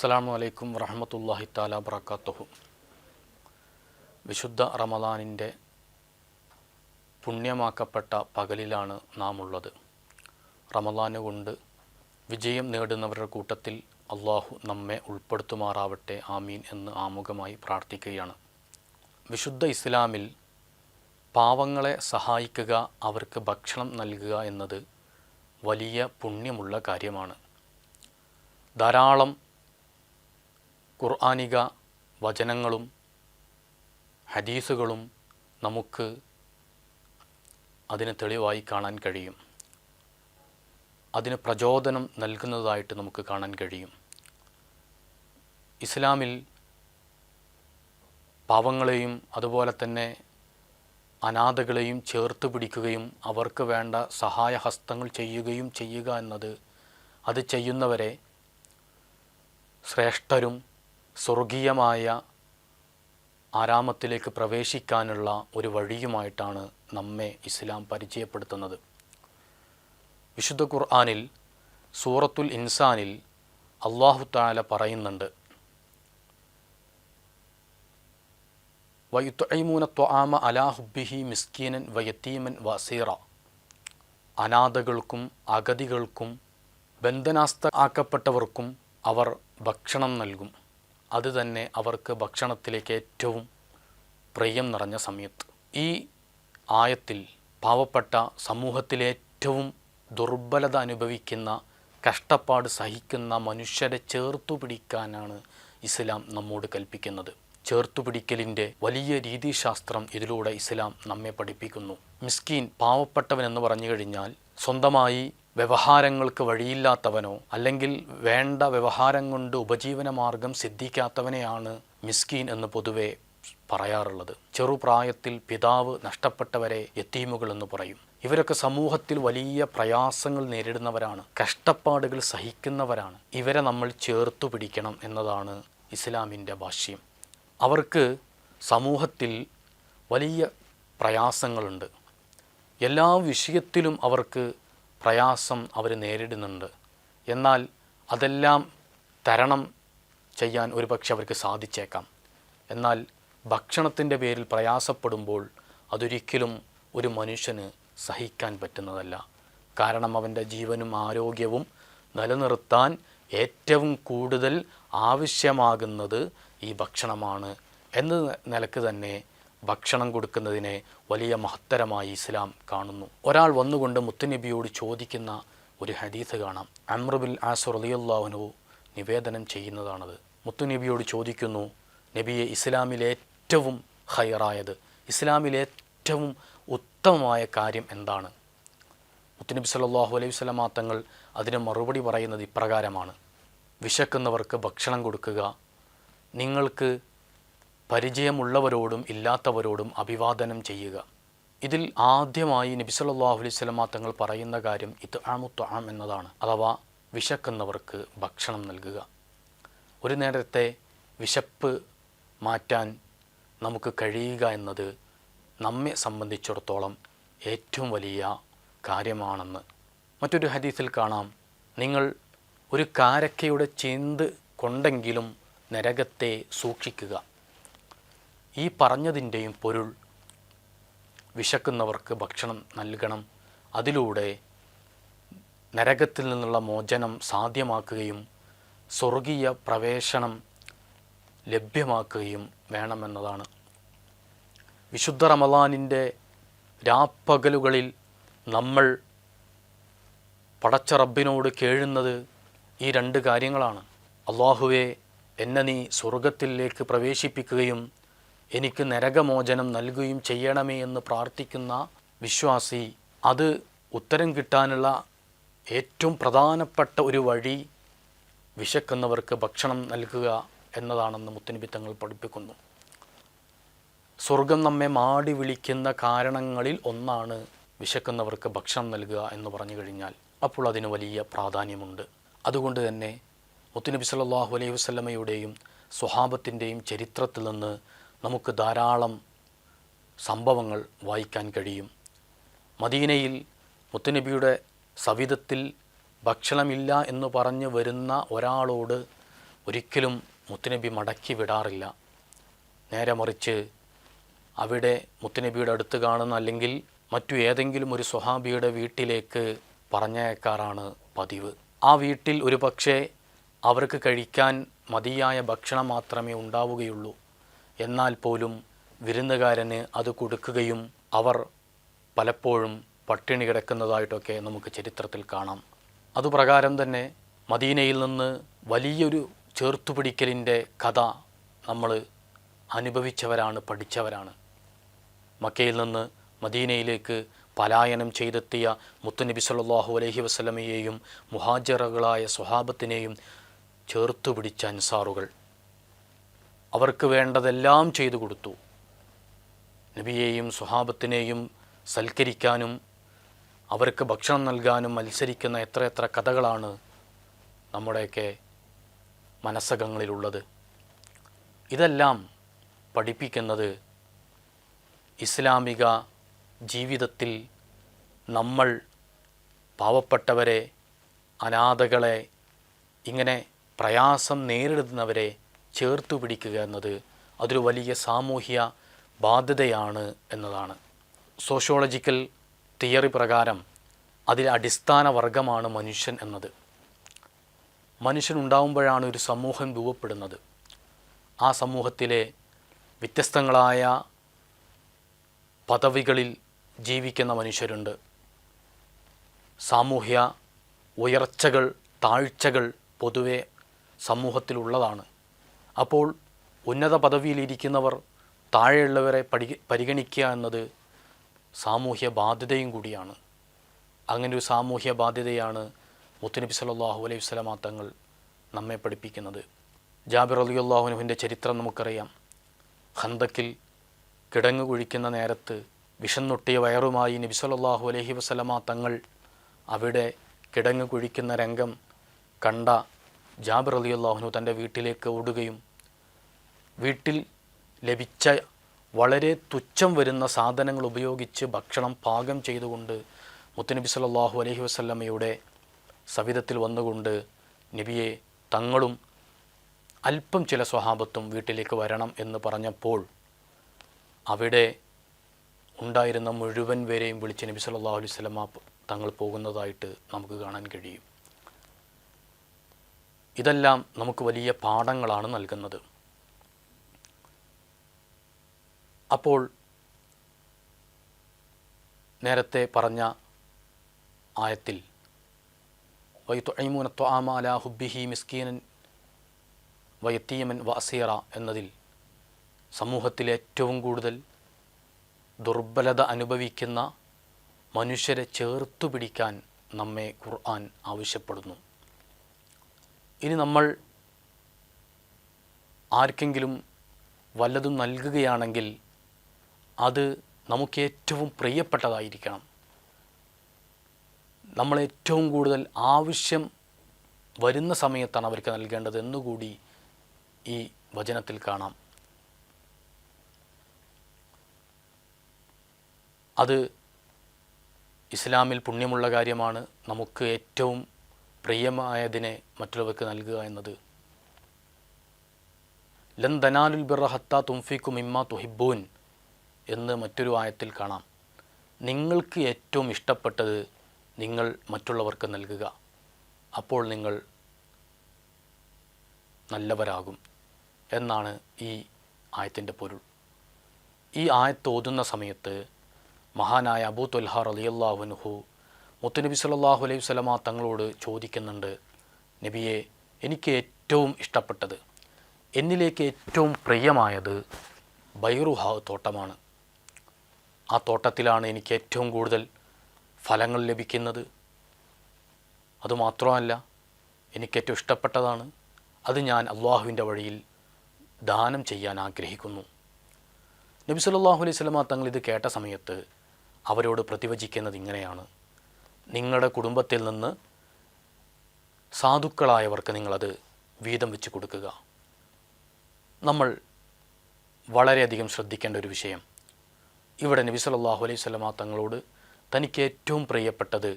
അസ്സലാമു അലൈക്കും വറഹമത്തല്ലാഹി താല വബർക്കാത്തുഹു വിശുദ്ധ റമദാനിന്റെ പുണ്യമാക്കപ്പെട്ട പകലിലാണ് നാം ഉള്ളത് റമദാന് കൊണ്ട് വിജയം നേടുന്നവരുടെ കൂട്ടത്തിൽ അള്ളാഹു നമ്മെ ഉൾപ്പെടുത്തുമാറാവട്ടെ ആമീൻ എന്ന് ആമുഖമായി പ്രാർത്ഥിക്കുകയാണ്. വിശുദ്ധ ഇസ്ലാമിൽ പാവങ്ങളെ സഹായിക്കുക അവർക്ക് ഭക്ഷണം നൽകുക എന്നത് വലിയ പുണ്യമുള്ള കാര്യമാണ്. ധാരാളം ഖുർആാനിക വചനങ്ങളും ഹദീസുകളും നമുക്ക് അതിന് തെളിവായി കാണാൻ കഴിയും. അതിന് പ്രചോദനം നൽകുന്നതായിട്ട് നമുക്ക് കാണാൻ കഴിയും. ഇസ്ലാമിൽ പാവങ്ങളെയും അതുപോലെ തന്നെ അനാഥകളെയും ചേർത്ത് പിടിക്കുകയും അവർക്ക് വേണ്ട സഹായഹസ്തങ്ങൾ ചെയ്യുകയും ചെയ്യുക എന്നത് അത് ചെയ്യുന്നവരെ ശ്രേഷ്ഠരും സ്വർഗീയമായ ആരാമത്തിലേക്ക് പ്രവേശിക്കാനുള്ള ഒരു വഴിയുമായിട്ടാണ് നമ്മെ ഇസ്ലാം പരിചയപ്പെടുത്തുന്നത്. വിശുദ്ധ ഖുർആാനിൽ സൂറത്തുൽ ഇൻസാനിൽ അള്ളാഹു താല പറയുന്നുണ്ട് വയുത്തൈമൂന ത്വാമ അലാഹുബിഹി മിസ്കീനൻ വയത്തീമൻ വസീറ. അനാഥകൾക്കും അഗതികൾക്കും ബന്ധനാസ്ഥ ആക്കപ്പെട്ടവർക്കും അവർ ഭക്ഷണം നൽകും. അത് തന്നെ അവർക്ക് ഭക്ഷണത്തിലേക്ക് ഏറ്റവും പ്രിയം നിറഞ്ഞ സമയത്ത്. ഈ ആയത്തിൽ പാവപ്പെട്ട സമൂഹത്തിലെ ഏറ്റവും ദുർബലത അനുഭവിക്കുന്ന കഷ്ടപ്പാട് സഹിക്കുന്ന മനുഷ്യരെ ചേർത്തു പിടിക്കാനാണ് ഇസ്ലാം നമ്മോട് കൽപ്പിക്കുന്നത്. ചേർത്തുപിടിക്കലിന്റെ വലിയ രീതിശാസ്ത്രം ഇതിലൂടെ ഇസ്ലാം നമ്മെ പഠിപ്പിക്കുന്നു. മിസ്കീൻ പാവപ്പെട്ടവൻ എന്ന് പറഞ്ഞു കഴിഞ്ഞാൽ സ്വന്തമായി വ്യവഹാരങ്ങൾക്ക് വഴിയില്ലാത്തവനോ അല്ലെങ്കിൽ വേണ്ട വ്യവഹാരം കൊണ്ട് ഉപജീവന മാർഗം സിദ്ധിക്കാത്തവനെയാണ് മിസ്കീൻ എന്ന് പൊതുവെ പറയാറുള്ളത്. ചെറുപ്രായത്തിൽ പിതാവ് നഷ്ടപ്പെട്ടവരെ എത്തീമുകൾ എന്ന് പറയും. ഇവരൊക്കെ സമൂഹത്തിൽ വലിയ പ്രയാസങ്ങൾ നേരിടുന്നവരാണ്. കഷ്ടപ്പാടുകൾ സഹിക്കുന്നവരാണ്. ഇവരെ നമ്മൾ ചേർത്തു പിടിക്കണം എന്നതാണ് ഇസ്ലാമിന്റെ ഭാഷ്യം. അവർക്ക് സമൂഹത്തിൽ വലിയ പ്രയാസങ്ങളുണ്ട്. എല്ലാ വിഷയത്തിലും അവർക്ക് പ്രയാസം അവർ നേരിടുന്നുണ്ട്. എന്നാൽ അതെല്ലാം തരണം ചെയ്യാൻ ഒരുപക്ഷെ അവർക്ക് സാധിച്ചേക്കാം. എന്നാൽ ഭക്ഷണത്തിന്റെ പേരിൽ പ്രയാസപ്പെടുമ്പോൾ അതൊരിക്കലും ഒരു മനുഷ്യന് സഹിക്കാൻ പറ്റുന്നതല്ല. കാരണം അവന്റെ ജീവനും ആരോഗ്യവും നിലനിർത്താൻ ഏറ്റവും കൂടുതൽ ആവശ്യമാകുന്നത് ഈ ഭക്ഷണമാണ്. എന്ന നിലയ്ക്ക് തന്നെ ഭക്ഷണം കൊടുക്കുന്നതിനെ വലിയ മഹത്തരമായി ഇസ്ലാം കാണുന്നു. ഒരാൾ വന്നുകൊണ്ട് മുത്തുനബിയോട് ചോദിക്കുന്ന ഒരു ഹദീസ് കാണാം. അമ്രബിൽ ആസുർ അലിയുല്ലാഹുനു നിവേദനം ചെയ്യുന്നതാണത്. മുത്തുനബിയോട് ചോദിക്കുന്നു നബിയെ ഇസ്ലാമിലെ ഏറ്റവും ഹയറായത് ഇസ്ലാമിലെ ഏറ്റവും ഉത്തമമായ കാര്യം എന്താണ്? മുത്തുനബി സല്ലാഹു അലൈഹി സ്വലമാ തങ്ങൾ അതിന് മറുപടി പറയുന്നത് ഇപ്രകാരമാണ്. വിശക്കുന്നവർക്ക് ഭക്ഷണം കൊടുക്കുക നിങ്ങൾക്ക് പരിചയമുള്ളവരോടും ഇല്ലാത്തവരോടും അഭിവാദനം ചെയ്യുക. ഇതിൽ ആദ്യമായി നബി സല്ലല്ലാഹു അലൈഹി വസല്ലമ തങ്ങൾ പറയുന്ന കാര്യം ഇത് ആമുത്വാം എന്നതാണ്. അഥവാ വിശക്കുന്നവർക്ക് ഭക്ഷണം നൽകുക. ഒരു നേരത്തെ വിശപ്പ് മാറ്റാൻ നമുക്ക് കഴിയുക എന്നത് നമ്മെ സംബന്ധിച്ചിടത്തോളം ഏറ്റവും വലിയ കാര്യമാണെന്ന്. മറ്റൊരു ഹദീസിൽ കാണാം. നിങ്ങൾ ഒരു കാരക്കയുടെ ചിന്ത് കൊണ്ടെങ്കിലും നരകത്തെ സൂക്ഷിക്കുക. ഈ പറഞ്ഞതിന്റെയും പൊരുൾ വിശക്കുന്നവർക്ക് ഭക്ഷണം നൽകണം. അതിലൂടെ നരകത്തിൽ നിന്നുള്ള മോചനം സാധ്യമാക്കുകയും സ്വർഗീയ പ്രവേശനം ലഭ്യമാക്കുകയും വേണമെന്നതാണ്. വിശുദ്ധ റമദാനിന്റെ രാപ്പകലുകളിൽ നമ്മൾ പടച്ച റബ്ബിനോട് കേഴുന്നത് ഈ രണ്ട് കാര്യങ്ങളാണ്. അള്ളാഹുവെ എന്നെ നീ സ്വർഗത്തിലേക്ക് പ്രവേശിപ്പിക്കുകയും എനിക്ക് നരകമോചനം നൽകുകയും ചെയ്യണമേ എന്ന് പ്രാർത്ഥിക്കുന്ന വിശ്വാസി അത് ഉത്തരം കിട്ടാനുള്ള ഏറ്റവും പ്രധാനപ്പെട്ട ഒരു വഴി വിശക്കുന്നവർക്ക് ഭക്ഷണം നൽകുക എന്നതാണെന്ന് മുത്തനബി തങ്ങൾ പഠിപ്പിക്കുന്നു. സ്വർഗം നമ്മെ മാടി വിളിക്കുന്ന കാരണങ്ങളിൽ ഒന്നാണ് വിശക്കുന്നവർക്ക് ഭക്ഷണം നൽകുക എന്ന് പറഞ്ഞു കഴിഞ്ഞാൽ അപ്പോൾ അതിന് വലിയ പ്രാധാന്യമുണ്ട്. അതുകൊണ്ട് തന്നെ മുത്തുനബി സല്ലാഹു അലൈഹി വസ്ലമയുടെയും സ്വഹാബത്തിന്റെയും ചരിത്രത്തിൽ നിന്ന് നമുക്ക് ധാരാളം സംഭവങ്ങൾ വായിക്കാൻ കഴിയും. മദീനയിൽ മുത്തുനബിയുടെ സവിധത്തിൽ ഭക്ഷണമില്ല എന്ന് പറഞ്ഞ് വരുന്ന ഒരാളോട് ഒരിക്കലും മുത്തുനബി മടക്കി വിടാറില്ല. നേരെ മറിച്ച് അവിടെ മുത്തുനബിയുടെ അടുത്ത് കാണുന്ന അല്ലെങ്കിൽ മറ്റു ഏതെങ്കിലും ഒരു സ്വഹാബിയുടെ വീട്ടിലേക്ക് പറഞ്ഞയക്കാറാണ് പതിവ്. ആ വീട്ടിൽ ഒരു പക്ഷേ അവർക്ക് കഴിക്കാൻ മതിയായ ഭക്ഷണം മാത്രമേ ഉണ്ടാവുകയുള്ളൂ. എന്നാൽ പോലും വിരുന്നുകാരന് അത് കൊടുക്കുകയും അവർ പലപ്പോഴും പട്ടിണി കിടക്കുന്നതായിട്ടൊക്കെ നമുക്ക് ചരിത്രത്തിൽ കാണാം. അതുപ്രകാരം തന്നെ മദീനയിൽ നിന്ന് വലിയൊരു ചേർത്തുപിടിക്കലിന്റെ കഥ നമ്മൾ അനുഭവിച്ചവരാണ് പഠിച്ചവരാണ്. മക്കയിൽ നിന്ന് മദീനയിലേക്ക് പലായനം ചെയ്തെത്തിയ മുത്തുനബി സല്ലാഹു അലഹി വസ്ലമയെയും മുഹാജറുകളായ സ്വഹാബത്തിനെയും ചേർത്തുപിടിച്ച അൻസാറുകൾ. അവർക്ക് വേണ്ടതെല്ലാം ചെയ്തു കൊടുത്തു. നബിയെയും സ്വഹാബത്തിനെയും സൽക്കരിക്കാനും അവർക്ക് ഭക്ഷണം നൽകാനും മത്സരിക്കുന്ന എത്രയെത്ര കഥകളാണ് നമ്മുടെയൊക്കെ മനസ്സകങ്ങളിലുള്ളത്. ഇതെല്ലാം പഠിപ്പിക്കുന്നത് ഇസ്ലാമിക ജീവിതത്തിൽ നമ്മൾ പാവപ്പെട്ടവരെ അനാഥകളെ ഇങ്ങനെ പ്രയാസം നേരിടുന്നവരെ ചേർത്തു പിടിക്കുക എന്നത് അതൊരു വലിയ സാമൂഹ്യ ബാധ്യതയാണ് എന്നതാണ്. സോഷ്യോളജിക്കൽ തിയറി പ്രകാരം അതിൽ അടിസ്ഥാന വർഗമാണ് മനുഷ്യൻ എന്നത്. മനുഷ്യൻ ഉണ്ടാവുമ്പോഴാണ് ഒരു സമൂഹം രൂപപ്പെടുന്നത്. ആ സമൂഹത്തിലെ വ്യത്യസ്തങ്ങളായ പദവികളിൽ ജീവിക്കുന്ന മനുഷ്യരുണ്ട്. സാമൂഹ്യ ഉയർച്ചകൾ താഴ്ചകൾ പൊതുവെ സമൂഹത്തിലുള്ളതാണ്. അപ്പോൾ ഉന്നത പദവിയിലിരിക്കുന്നവർ താഴെയുള്ളവരെ പഠി പരിഗണിക്കുക എന്നത് സാമൂഹ്യ ബാധ്യതയും കൂടിയാണ്. അങ്ങനെ ഒരു സാമൂഹ്യ ബാധ്യതയാണ് മുത്തുനബി സല്ലല്ലാഹു അലൈഹി വസല്ലമ തങ്ങൾ നമ്മെ പഠിപ്പിക്കുന്നത്. ജാബിർ അലി അള്ളാഹുനുവിന്റെ ചരിത്രം നമുക്കറിയാം. ഹന്തക്കിൽ കിടങ്ങു കുഴിക്കുന്ന നേരത്ത് വിഷന്നൊട്ടിയ വയറുമായി നബി സല്ലല്ലാഹു അലൈഹി വസ്ലമാ തങ്ങൾ അവിടെ കിടങ്ങു കുഴിക്കുന്ന രംഗം കണ്ട ജാബിർ അലി അള്ളാഹുനു തന്റെ വീട്ടിലേക്ക് ഓടുകയും വീട്ടിൽ ലഭിച്ച വളരെ തുച്ഛം വരുന്ന സാധനങ്ങൾ ഉപയോഗിച്ച് ഭക്ഷണം പാകം ചെയ്തുകൊണ്ട് മുത്തുനബി സല്ലാഹു അലഹി വസ്ല്ലമ്മയുടെ സവിധത്തിൽ വന്നുകൊണ്ട് നബിയെ തങ്ങളും അല്പം ചില സ്വഹാബത്തും വീട്ടിലേക്ക് വരണം എന്ന് പറഞ്ഞപ്പോൾ അവിടെ ഉണ്ടായിരുന്ന മുഴുവൻ പേരെയും വിളിച്ച് നബി സല്ലാഹു അലൈഹി വസല്ലമ തങ്ങൾ പോകുന്നതായിട്ട് നമുക്ക് കാണാൻ കഴിയും. ഇതെല്ലാം നമുക്ക് വലിയ പാഠങ്ങളാണ് നൽകുന്നത്. അപ്പോൾ നേരത്തെ പറഞ്ഞ ആയത്തിൽ വൈത്തുഅയ്മൂന ത്വാമ അലാ ഹുബിഹി മിസ്കീനൻ വയത്തീമൻ വസീറ എന്നതിൽ സമൂഹത്തിലെ ഏറ്റവും കൂടുതൽ ദുർബലത അനുഭവിക്കുന്ന മനുഷ്യരെ ചേർത്തു പിടിക്കാൻ നമ്മെ ഖുർആൻ ആവശ്യപ്പെടുന്നു. ഇനി നമ്മൾ ആർക്കെങ്കിലും വല്ലതും നൽകുകയാണെങ്കിൽ അത് നമുക്ക് ഏറ്റവും പ്രിയപ്പെട്ടതായിരിക്കണം. നമ്മളേറ്റവും കൂടുതൽ ആവശ്യം വരുന്ന സമയത്താണ് അവർക്ക് നൽകേണ്ടത് എന്നുകൂടി ഈ വചനത്തിൽ കാണാം. അത് ഇസ്ലാമിൽ പുണ്യമുള്ള കാര്യമാണ്. നമുക്ക് ഏറ്റവും പ്രിയമായതിനെ മറ്റുള്ളവർക്ക് നൽകുക എന്നത്. ലൻ ദനാലുൽ ബിറ ഹത്ത തുംഫിക്കും ഇമ്മ തുഹിബൂൻ എന്ന് മറ്റൊരു ആയത്തിൽ കാണാം. നിങ്ങൾക്ക് ഏറ്റവും ഇഷ്ടപ്പെട്ടത് നിങ്ങൾ മറ്റുള്ളവർക്ക് നൽകുക. അപ്പോൾ നിങ്ങൾ നല്ലവരാകും എന്നാണ് ഈ ആയത്തിന്റെ പൊരുൾ. ഈ ആയത്ത് ഓതുന്ന സമയത്ത് മഹാനായ അബൂ തൊൽഹ റലിയല്ലാഹുനുഹു മുത്തുനബി സല്ലല്ലാഹു അലൈഹി സ്വലമ തങ്ങളോട് ചോദിക്കുന്നുണ്ട് നബിയെ എനിക്ക് ഏറ്റവും ഇഷ്ടപ്പെട്ടത് എന്നിലേക്ക് ഏറ്റവും പ്രിയമായത് ബൈറുഹ തോട്ടമാണ്. ആ തോട്ടത്തിലാണ് എനിക്ക് ഏറ്റവും കൂടുതൽ ഫലങ്ങൾ ലഭിക്കുന്നത്. അതുമാത്രമല്ല എനിക്കേറ്റവും ഇഷ്ടപ്പെട്ടതാണ് അത് ഞാൻ അള്ളാഹുവിന്റെ വഴിയിൽ ദാനം ചെയ്യാൻ ആഗ്രഹിക്കുന്നു. നബി സല്ലല്ലാഹു അലൈഹി വസല്ലമ തങ്ങൾ ഇത് കേട്ട സമയത്ത് അവരോട് പ്രതിവചിക്കുന്നത് ഇങ്ങനെയാണ്. നിങ്ങളുടെ കുടുംബത്തിൽ നിന്ന് സാധുക്കളായവർക്ക് നിങ്ങളത് വീതം വെച്ച് കൊടുക്കുക. നമ്മൾ വളരെയധികം ശ്രദ്ധിക്കേണ്ട ഒരു വിഷയം. ഇവിടെ നബി സല്ലല്ലാഹു അലൈഹി വസല്ലമ തങ്ങളോട് തനിക്ക് ഏറ്റവും പ്രിയപ്പെട്ടത്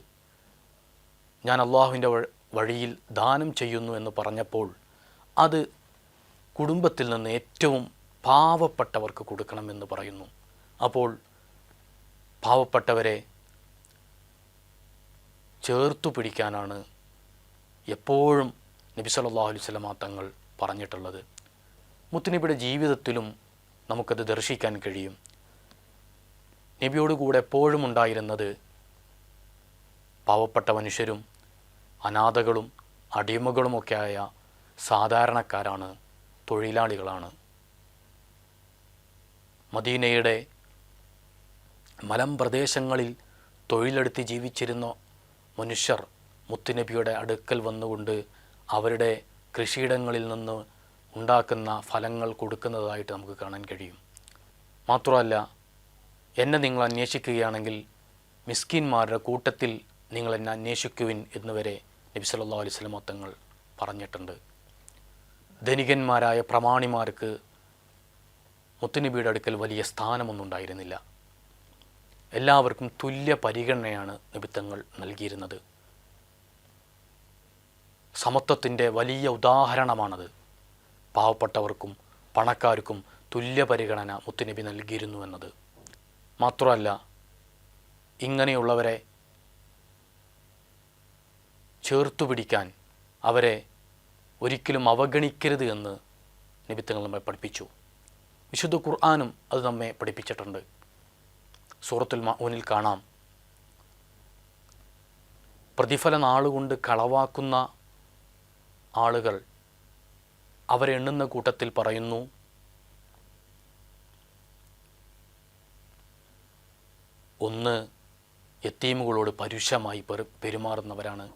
ഞാൻ അള്ളാഹുവിന്റെ വഴിയിൽ ദാനം ചെയ്യുന്നു എന്ന് പറഞ്ഞപ്പോൾ അത് കുടുംബത്തിൽ നിന്ന് ഏറ്റവും പാവപ്പെട്ടവർക്ക് കൊടുക്കണമെന്ന് പറയുന്നു. അപ്പോൾ പാവപ്പെട്ടവരെ ചേർത്തു പിടിക്കാനാണ് എപ്പോഴും നബി സല്ലല്ലാഹു അലൈഹി വസല്ലമ തങ്ങൾ പറഞ്ഞിട്ടുള്ളത്. മുത്തുനബിയുടെ ജീവിതത്തിലും നമുക്കത് ദർശിക്കാൻ കഴിയും. നബിയോട് കൂടെ എപ്പോഴും ഉണ്ടായിരുന്നത് പാവപ്പെട്ട മനുഷ്യരും അനാഥകളും അടിമകളുമൊക്കെയായ സാധാരണക്കാരാണ് തൊഴിലാളികളാണ്. മദീനയുടെ മലം മലമ്പ്രദേശങ്ങളിൽ തൊഴിലെടുത്ത് ജീവിച്ചിരുന്ന മനുഷ്യർ മുത്തുനബിയുടെ അടുക്കൽ വന്നുകൊണ്ട് അവരുടെ കൃഷിയിടങ്ങളിൽ നിന്ന് ഉണ്ടാക്കുന്ന ഫലങ്ങൾ കൊടുക്കുന്നതായിട്ട് നമുക്ക് കാണാൻ കഴിയും. മാത്രമല്ല എന്നെ നിങ്ങൾ അന്വേഷിക്കുകയാണെങ്കിൽ മിസ്കിന്മാരുടെ കൂട്ടത്തിൽ നിങ്ങൾ എന്നെ അന്വേഷിക്കുവിൻ എന്നുവരെ നബി സല്ലല്ലാഹു അലൈഹി വസല്ലം തങ്ങൾ പറഞ്ഞിട്ടുണ്ട്. ധനികന്മാരായ പ്രമാണിമാർക്ക് മുത്തുനബിയുടെ അടുക്കൽ വലിയ സ്ഥാനമൊന്നുണ്ടായിരുന്നില്ല എല്ലാവർക്കും തുല്യ പരിഗണനയാണ് നിബിത്തങ്ങൾ നൽകിയിരുന്നത്. സമത്വത്തിന്റെ വലിയ ഉദാഹരണമാണത്. പാവപ്പെട്ടവർക്കും പണക്കാർക്കും തുല്യ പരിഗണന മുത്തുനബി നൽകിയിരുന്നു എന്നത്. മാത്രമല്ല ഇങ്ങനെയുള്ളവരെ ചേർത്തു പിടിക്കാൻ അവരെ ഒരിക്കലും അവഗണിക്കരുത് എന്ന് നിബിത്തങ്ങൾ നമ്മെ പഠിപ്പിച്ചു. വിശുദ്ധ ഖുർആാനും അത് നമ്മെ പഠിപ്പിച്ചിട്ടുണ്ട്. സൂറത്തുൽ മൗനിൽ കാണാം. പ്രതിഫല നാളുകൊണ്ട് കളവാക്കുന്ന ആളുകൾ അവരെണ്ണുന്ന കൂട്ടത്തിൽ പറയുന്നു ഒന്ന് യത്തീമുകളോട് പരുഷമായി പെരു പെരുമാറുന്നവരാണ്.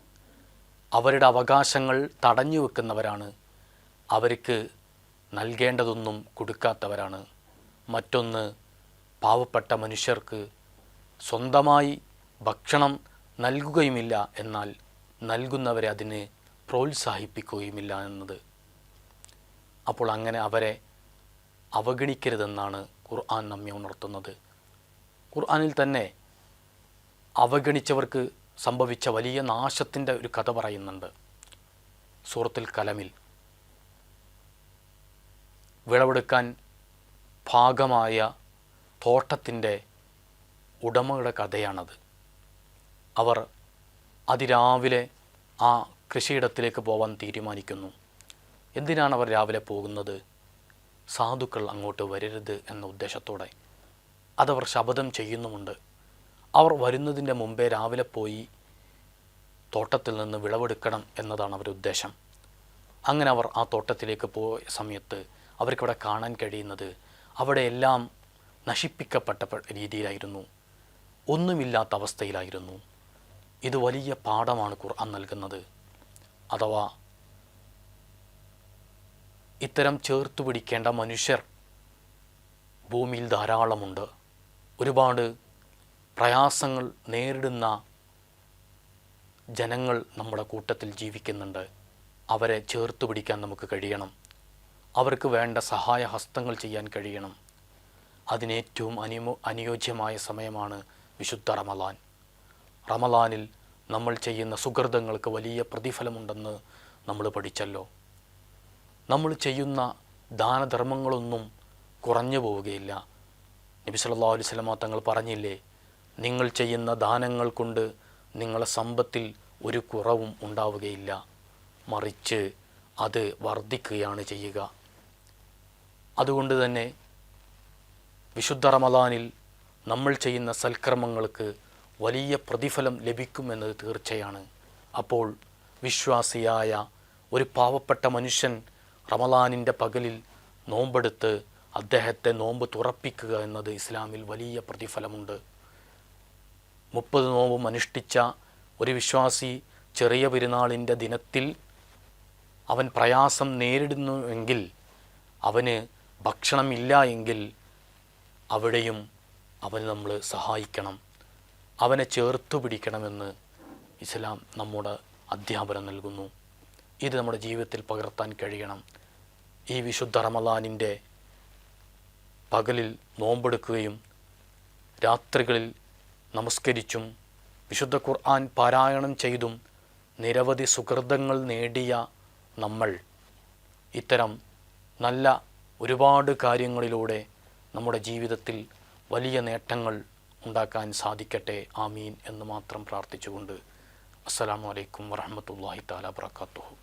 അവരുടെ അവകാശങ്ങൾ തടഞ്ഞു വെക്കുന്നവരാണ്. അവർക്ക് നൽകേണ്ടതൊന്നും കൊടുക്കാത്തവരാണ്. മറ്റൊന്ന് പാവപ്പെട്ട മനുഷ്യർക്ക് സ്വന്തമായി ഭക്ഷണം നൽകുകയുമില്ല എന്നാൽ നൽകുന്നവരെ അതിനെ പ്രോത്സാഹിപ്പിക്കുകയുമില്ല എന്നത്. അപ്പോൾ അങ്ങനെ അവരെ അവഗണിക്കരുതെന്നാണ് ഖുർആൻ നമ്മെ ഉണർത്തുന്നത്. ഖുർആനിൽ തന്നെ അവഗണിച്ചവർക്ക് സംഭവിച്ച വലിയ നാശത്തിന്റെ ഒരു കഥ പറയുന്നുണ്ട്. സൂറത്തുൽ കലമിൽ. വിളവെടുക്കാൻ ഭാഗമായ തോട്ടത്തിന്റെ ഉടമയുടെ കഥയാണത്. അവർ അതിരാവിലെ ആ കൃഷിയിടത്തിലേക്ക് പോകാൻ തീരുമാനിക്കുന്നു. എന്തിനാണ് അവർ രാവിലെ പോകുന്നത്? സാധുക്കൾ അങ്ങോട്ട് വരരുത് എന്ന ഉദ്ദേശത്തോടെ. അതവർ ശപഥം ചെയ്യുന്നുമുണ്ട്. അവർ വരുന്നതിന്റെ മുമ്പേ രാവിലെ പോയി തോട്ടത്തിൽ നിന്ന് വിളവെടുക്കണം എന്നതാണ് അവരുടെ ഉദ്ദേശം. അങ്ങനെ അവർ ആ തോട്ടത്തിലേക്ക് പോയ സമയത്ത് അവർക്കിവിടെ കാണാൻ കഴിയുന്നത് അവിടെ എല്ലാം നശിപ്പിക്കപ്പെട്ട രീതിയിലായിരുന്നു. ഒന്നുമില്ലാത്ത അവസ്ഥയിലായിരുന്നു. ഇത് വലിയ പാഠമാണ് ഖുർആൻ നൽകുന്നത്. അഥവാ ഇത്തരം ചേർത്തു പിടിക്കേണ്ട മനുഷ്യർ ഭൂമിയിൽ ധാരാളമുണ്ട്. ഒരുപാട് പ്രയാസങ്ങൾ നേരിടുന്ന ജനങ്ങൾ നമ്മുടെ കൂട്ടത്തിൽ ജീവിക്കുന്നുണ്ട്. അവരെ ചേർത്ത് പിടിക്കാൻ നമുക്ക് കഴിയണം. അവർക്ക് വേണ്ട സഹായ ഹസ്തങ്ങൾ ചെയ്യാൻ കഴിയണം. അതിനേറ്റവും അനിമോ അനുയോജ്യമായ സമയമാണ് വിശുദ്ധ റമലാൻ. റമലാനിൽ നമ്മൾ ചെയ്യുന്ന സുഹൃതങ്ങൾക്ക് വലിയ പ്രതിഫലമുണ്ടെന്ന് നമ്മൾ പഠിച്ചല്ലോ. നമ്മൾ ചെയ്യുന്ന ദാനധർമ്മങ്ങളൊന്നും കുറഞ്ഞു പോവുകയില്ല. നബി സല്ലല്ലാഹു അലൈഹി സ്വലമ തങ്ങൾ പറഞ്ഞില്ലേ നിങ്ങൾ ചെയ്യുന്ന ദാനങ്ങൾ കൊണ്ട് നിങ്ങളെ സമ്പത്തിൽ ഒരു കുറവും ഉണ്ടാവുകയില്ല. മറിച്ച് അത് വർദ്ധിക്കുകയാണ് ചെയ്യുക. അതുകൊണ്ട് തന്നെ വിശുദ്ധ റമദാനിൽ നമ്മൾ ചെയ്യുന്ന സൽക്രമങ്ങൾക്ക് വലിയ പ്രതിഫലം ലഭിക്കുമെന്നത് തീർച്ചയാണ്. അപ്പോൾ വിശ്വാസിയായ ഒരു പാവപ്പെട്ട മനുഷ്യൻ റമദാനിന്റെ പകലിൽ നോമ്പെടുത്ത് അദ്ദേഹത്തെ നോമ്പ് തുറപ്പിക്കുക എന്നത് ഇസ്ലാമിൽ വലിയ പ്രതിഫലമുണ്ട്. മുപ്പത് നോമ്പും അനുഷ്ഠിച്ച ഒരു വിശ്വാസി ചെറിയ പെരുന്നാളിന്റെ ദിനത്തിൽ അവൻ പ്രയാസം നേരിടുന്നുവെങ്കിൽ അവന് ഭക്ഷണമില്ല എങ്കിൽ അവിടെയും അവന് നമ്മൾ സഹായിക്കണം. അവനെ ചേർത്തു പിടിക്കണമെന്ന് ഇസ്ലാം നമ്മുടെ അധ്യാപനം നൽകുന്നു. ഇത് നമ്മുടെ ജീവിതത്തിൽ പകർത്താൻ കഴിയണം. ഈ വിശുദ്ധ റമദാനിന്റെ പകലിൽ നോമ്പെടുക്കുകയും രാത്രികളിൽ നമസ്കരിച്ചും വിശുദ്ധ ഖുർആൻ പാരായണം ചെയ്തും നിരവധി സുഹൃതങ്ങൾ നേടിയ നമ്മൾ. ഇത്തരം നല്ല ഒരുപാട് കാര്യങ്ങളിലൂടെ നമ്മുടെ ജീവിതത്തിൽ വലിയ നേട്ടങ്ങൾ ഉണ്ടാക്കാൻ സാധിക്കട്ടെ. ആമീൻ എന്ന് മാത്രം പ്രാർത്ഥിച്ചുകൊണ്ട് അസ്സാം വലൈക്കും വറഹമത്തല്ലാഹി താല വർക്കാത്തുഹു